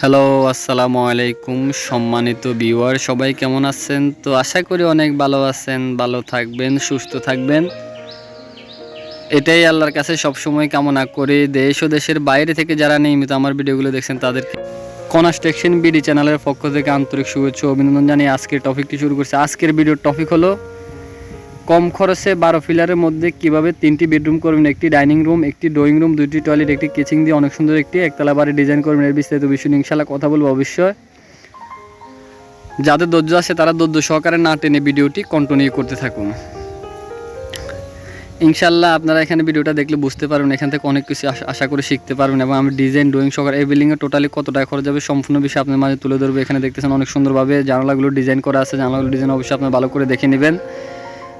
Hello আসসালামু আলাইকুম, সম্মানিত ভিউয়ার সবাই কেমন আছেন? তো আশা করি অনেক ভালো আছেন, ভালো থাকবেন, সুস্থ থাকবেন। এটাই আল্লাহর কাছে সবসময় কামনা করি। দেশ ও দেশের বাইরে থেকে যারা নিয়মিত আমার ভিডিওগুলো দেখছেন, তাদেরকে কনস্ট্রাকশন বিডি চ্যানেলের পক্ষ থেকে আন্তরিক শুভেচ্ছা অভিনন্দন জানিয়ে আজকের টপিকটি শুরু করছে। আজকের ভিডিওর টপিক হলো কম খরচে বারো ফিলারের মধ্যে কীভাবে তিনটি বেডরুম করবেন? একটি ডাইনিং রুম, একটি ড্রয়িং রুম, দুইটি টয়লেট, একটি কিচেন দিয়ে অনেক সুন্দর একটি একতলা বাড়ি ডিজাইন করবেন এর বিস্তারিত বিষয় ইনশাল্লাহ কথা বলব অবশ্যই। যাদের ধৈর্য আছে তারা ধৈর্য সহকারে না টেনে ভিডিওটি কন্টিনিউ করতে থাকুন। ইনশাল্লাহ আপনারা এখানে ভিডিওটা দেখলে বুঝতে পারবেন, এখান থেকে অনেক কিছু আশা- আশা করে শিখতে পারবেন এবং আমি ডিজাইন, ড্রয়িং সহকারে এই বিল্ডিংয়ে টোটালি কত টাকা খরচ যাবে সম্পূর্ণ বিষয় আপনার মাঝে তুলে ধরবে। এখানে দেখতেছেন অনেক সুন্দরভাবে জানালাগুলো ডিজাইন করা আছে, জানালাগুলো ডিজাইন অবশ্যই আপনার ভালো করে দেখে নেবেন।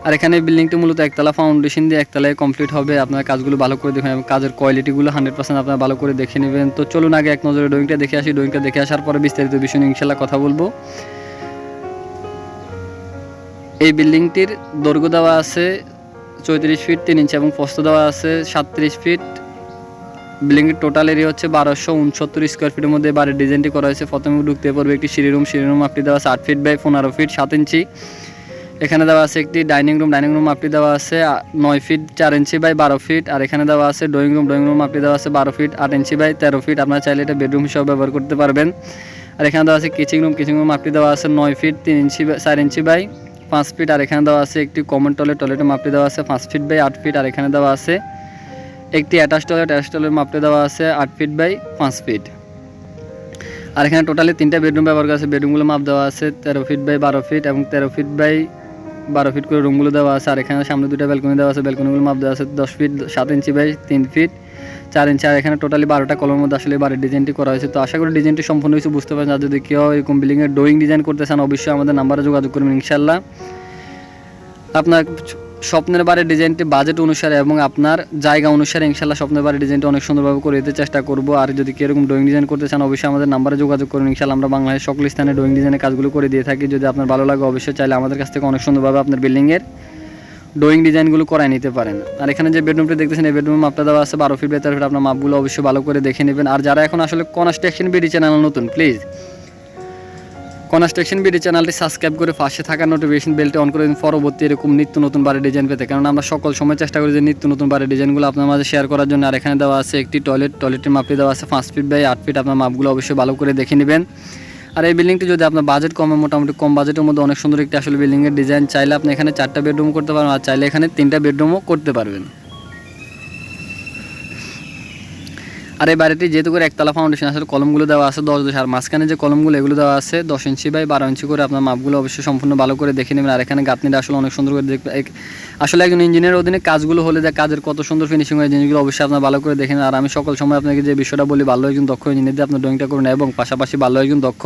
আর এখানে বিল্ডিংটি মূলত একতলা ফাউন্ডেশন দিয়ে একতলায় কমপ্লিট হবে। আপনার কাজগুলো ভালো করে দেখবেন এবং কাজের কোয়ালিটিগুলো হান্ড্রেড পার্সেন্ট আপনারা ভালো করে দেখে নেবেন। তো চলুন আগে এক নজরে ড্রয়িংটা দেখে আসি। ড্রয়িংটা দেখে আসার পরে বিস্তারিত বিষয় নিয়ে ইনশাল্লাহ কথা বলব। এই বিল্ডিংটির দৈর্ঘ্য দেওয়া আছে চৌত্রিশ ফিট তিন ইঞ্চি এবং প্রস্থ দেওয়া আছে সাতত্রিশ ফিট বিল্ডিংয়ের টোটাল এরিয়া হচ্ছে বারোশো উনসত্তর স্কোয়ার ফিটের মধ্যে। বাড়ির ডিজাইনটি করা হয়েছে। প্রথমে ঢুকতে পড়বে একটি সিঁড়ি রুম সিঁড়ি রুম আপনি দেওয়া আছে আট ফিট বাই পনেরো ফিট সাত ইঞ্চি এখানে দেওয়া আছে একটি ডাইনিং রুম ডাইনিং রুম আপনি দেওয়া আছে নয় ফিট চার ইঞ্চি বাই বারো ফিট আর এখানে দেওয়া আছে ড্রয়িং রুম ড্রয়িং রুম আপনি দেওয়া আছে বারো ফিট আট ইঞ্চি বাই তেরো ফিট আপনার চাইলে এটা বেডরুম হিসেবে ব্যবহার করতে পারবেন আর এখানে দেওয়া আছে কিচিং রুম কিচিং রুম আপনি দেওয়া আছে নয় ফিট তিন ইঞ্চি চার ইঞ্চি বাই পাঁচ ফিট আর এখানে দেওয়া আছে একটি কমন টয়লেট টয়লেটের মাপটি দেওয়া আছে পাঁচ ফিট বাই আট ফিট আর এখানে দেওয়া আছে একটি অ্যাটাচ টয়লেট অ্যাটাচ টয়লেট মাপটি দেওয়া আছে আট ফিট বাই পাঁচ ফিট আর এখানে টোটালি তিনটা বেডরুম ব্যবহার করা আছে বেডরুমগুলো মাপ দেওয়া আছে তেরো ফিট বাই বারো ফিট এবং তেরো ফিট বাই বারো ফিট করে রুমগুলো দেওয়া আছে, আর এখানে সামনে দুটো ব্যালকনি দেওয়া আছে ব্যালকনিগুলো মাপ দেওয়া আছে দশ ফিট সাত ইঞ্চি বাই তিন ফিট চার ইঞ্চি আর এখানে টোটালি বারোটা কলমের মধ্যে আসলে বাড়ির ডিজাইনটি করা হয়েছে। তো আশা করি ডিজাইনটি সম্পূর্ণ কিছু বুঝতে পারেন আর যদি কেউ এরকম বিল্ডিংয়ের ড্রয়িং ডিজাইন করতে চান, অবশ্যই আমাদের নাম্বারে যোগাযোগ করবেন ইনশাল্লাহ। আপনার স্বপ্নের বাড়ির ডিজাইনটি বাজেট অনুসারে এবং আপনার জায়গা অনুসারে ইনশাল্লাহ স্বপ্নের বাড়ির ডিজাইনটি অনেক সুন্দরভাবে করে দিতে চেষ্টা করব। আর যদি কীরকম ড্রয়িং ডিজাইন করতে চান, অবশ্যই আমাদের নাম্বারে যোগাযোগ করুন। ইনশাল্লাহ আমরা বাংলাদেশ সকল স্থানে ড্রয়িং ডিজাইনের কাজগুলো করে দিয়ে থাকি। যদি আপনার ভালো লাগে, অবশ্যই চাইলে আমাদের কাছ থেকে অনেক সুন্দরভাবে আপনার বিল্ডিংয়ের ড্রয়িং ডিজাইনগুলো করায় নিতে পারেন। আর এখানে যে বেডরুমটি দেখতেছেন, এই বেডরুম মাপটা দেওয়া আছে, বারো ফিট বেতার ফিট আপনার মাপগুলো অবশ্যই ভালো করে দেখে নেবেন। আর যারা এখন আসলে কনস্ট্রাকশন বিডি চ্যানেল নতুন প্লিজ কনস্ট্রাকশন বিডি চ্যানেলটি সাবস্ক্রাইব করে পাশে থাকা নোটিফিকেশন বেলটি অন করে দিন। পরবর্তী এরকম নিত্য নতুন বাড়ির ডিজাইন পেতে। কারণ আমরা সকল সময় চেষ্টা করি যে নিত্য নতুন বাড়ির ডিজাইনগুলো আপনার মাঝে শেয়ার করার জন্য। আর এখানে দেওয়া আছে একটি টয়লেট টয়লেটের মাপটি দেওয়া আছে পাঁচ ফিট বাই আট ফিট আপনার মাপগুলো অবশ্যই ভালো করে দেখে নেবেন। আর এই বিল্ডিংটি যদি আপনার বাজেট কমে মোটামুটি কম বাজেটের মধ্যে অনেক সুন্দর একটি আসলে বিল্ডিংয়ের ডিজাইন চাইলে আপনি এখানে চারটা বেডরুম করতে পারবেন আর চাইলে এখানে তিনটা বেডরুমও করতে পারবেন। আর এই বাড়িটি যেহেতু করে একতলা ফাউন্ডেশন আসলে কলমগুলো দেওয়া আছে দশ দশ, আর মাঝখানে যে কলমগুলো, এগুলো দেওয়া আছে দশ ইঞ্চি বাই বারো ইঞ্চি করে আপনার মাপগুলো অবশ্যই সম্পূর্ণ ভালো করে দেখে নেবেন। আর এখানে গাঁথনিটা আসলে অনেক সুন্দর করে দেখবে। আসলে একজন ইঞ্জিনিয়ার অধীনে কাজগুলো হলে যে কাজের কত সুন্দর ফিনিশিং হয় জিনিসগুলো অবশ্যই আপনার ভালো করে দেখে নেন আর আমি সকল সময় আপনাকে যে বিষয়টা বলি, ভালো একজন দক্ষ ইঞ্জিনিয়ার দিয়ে আপনার ড্রয়িংটা করুন এবং পাশাপাশি ভালো একজন দক্ষ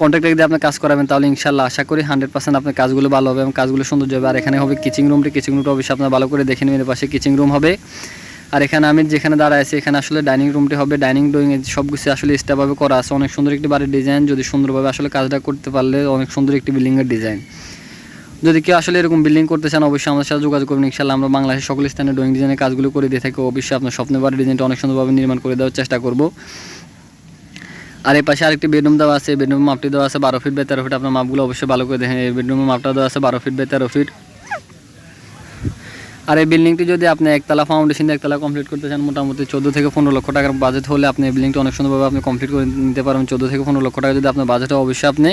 কন্ট্রাক্টর দিয়ে আপনি কাজ করাবেন, তাহলে ইনশাল্লাহ আশা করি হান্ড্রেড পার্সেন্ট আপনার কাজগুলো ভালো হবে এবং কাজগুলো সুন্দর হবে। আর এখানে হবে কিচিং রুমটি কিচিং রুমটা অবশ্যই আপনার ভালো করে দেখে নেবেন। পাশে কিচিং রুম হবে। আর এখানে আমি যেখানে দাঁড়ায় আছি এখানে আসলে ডাইনিং রুমটি হবে ডাইনিং, ড্রয়িং সব কিছু আসলে স্টাফভাবে করা আছে। অনেক সুন্দর একটি বাড়ির ডিজাইন, যদি সুন্দরভাবে আসলে কাজটা করতে পারলে অনেক সুন্দর একটি বিল্ডিংয়ের ডিজাইন। যদি কেউ আসলে এরকম বিল্ডিং করতে চান, অবশ্যই আমাদের সাথে যোগাযোগ করবেন। ইনশাল্লাহ আমরা বাংলাদেশের সকল স্থানে ড্রয়িং ডিজাইনের কাজগুলো করে দিয়ে থাকি। অবশ্যই আপনার স্বপ্নের বাড়ির ডিজাইনটা অনেক সুন্দরভাবে নির্মাণ করে দেওয়ার চেষ্টা করব। আর এই পাশে আরেকটি বেডরুম দেওয়া আছে। বেডরুম মাপটি দেওয়া আছে বারো ফিট বাই তেরো ফিট। আপনার মাপগুলো অবশ্যই ভালো করে দেখেন। এই বেডরুমের মাপটা দেওয়া আছে বারো ফিট বাই তেরো ফিট। আর এই বিল্ডিংটি যদি আপনি একতলা ফাউন্ডেশন দিয়ে একতলা কমপ্লিট করতে চান, মোটামুটি চোদ্দ থেকে পনেরো লক্ষ টাকার বাজেট হলে আপনি এই বিল্ডিংটি অনেক সুন্দরভাবে আপনি কমপ্লিট করে নিতে পারেন চোদ্দ থেকে পনেরো লক্ষ টাকা যদি আপনার বাজেট অবশ্যই আপনি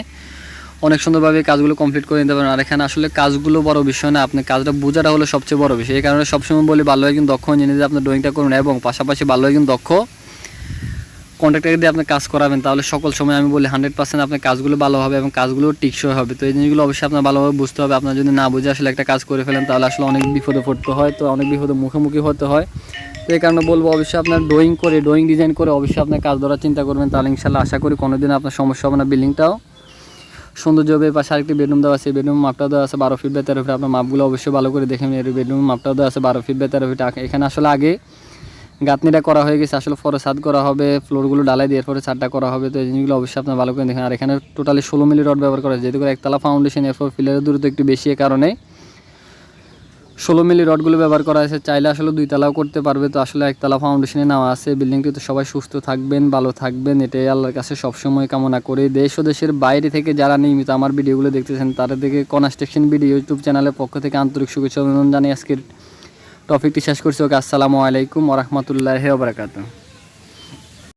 অনেক সুন্দরভাবে কাজগুলো কমপ্লিট করে নিতে পারেন আর এখানে আসলে কাজগুলো বড় বিষয় না, আপনি কাজটা বোঝাটা হলো সবচেয়ে বড় বিষয়। এই কারণে সবসময় বলি, ভালো একজন দক্ষ ইঞ্জিনিয়ার আপনার ড্রয়িংটা করুন। এবং পাশাপাশি ভালো একজন দক্ষ কন্ট্রাক্টর দিয়ে আপনি কাজ করাবেন, তাহলে সকল সময় আমি বলি হান্ড্রেড পার্সেন্ট আপনার কাজগুলো ভালো হবে এবং কাজগুলো টিকসই হবে। তো এই জিনিসগুলো অবশ্যই আপনার ভালোভাবে বুঝতে হবে। আপনার যদি না বুঝে আসলে একটা কাজ করে ফেলেন, তাহলে আসলে অনেক বিপদে পড়তে হয়, তো অনেক বিপদে মুখোমুখি হতে হয়। তো এই কারণে বলব, অবশ্যই আপনার ড্রয়িং করে ড্রয়িং ডিজাইন করে অবশ্যই আপনার কাজ ধরার চিন্তা করবেন, তাহলে ইনশাল্লাহ আশা করি কোনোদিন আপনার সমস্যা হবে না বিল্ডিংটাও। সৌন্দর্য হবে পাশে আরেকটি বেডরুম দেওয়া আছে বেডরুম মাপটা দেওয়া আছে, বারো ফিট বাই তেরো ফিট আপনার মাপগুলো অবশ্যই ভালো করে দেখে নিন বেডরুম মাপটা দেওয়া আছে, বারো ফিট বাই তেরো ফিট এখানে আসলে আগে গাঁথনিটা করা হয়ে গেছে, আসলে পরে ছাদ করা হবে, ফ্লোরগুলো ডালাই দিয়ে এরপরে ছাদটা করা হবে। তো এই জিনিসগুলো অবশ্যই আপনার ভালো করে দেখেন। আর এখানে টোটালি ষোলো মিলি রড ব্যবহার করা হয়েছে যেহেতু করে একতলা ফাউন্ডেশন এরপর ফিলারের দূরত্ব একটু বেশি এর কারণে ষোলো মিলি রডগুলো ব্যবহার করা হয়েছে। চাইলে আসলে দুই তালাও করতে পারবে। তো আসলে একতলা ফাউন্ডেশনে নেওয়া আছে। বিল্ডিংটিতে সবাই সুস্থ থাকবেন, ভালো থাকবেন। এটাই আল্লাহর কাছে সবসময় কামনা করি। দেশ ও দেশের বাইরে থেকে যারা নিয়মিত আমার ভিডিওগুলো দেখতেছেন, তাদের থেকে কনস্ট্রাকশন ভিডিও ইউটিউব চ্যানেলের পক্ষ থেকে আন্তরিক শুভেচ্ছা অভিনন্দন জানিয়ে আজকের টপিকটি শেষ করছি। ওকে আসসালামু আলাইকুম ওরহমতুল্লাহ বারাকাতু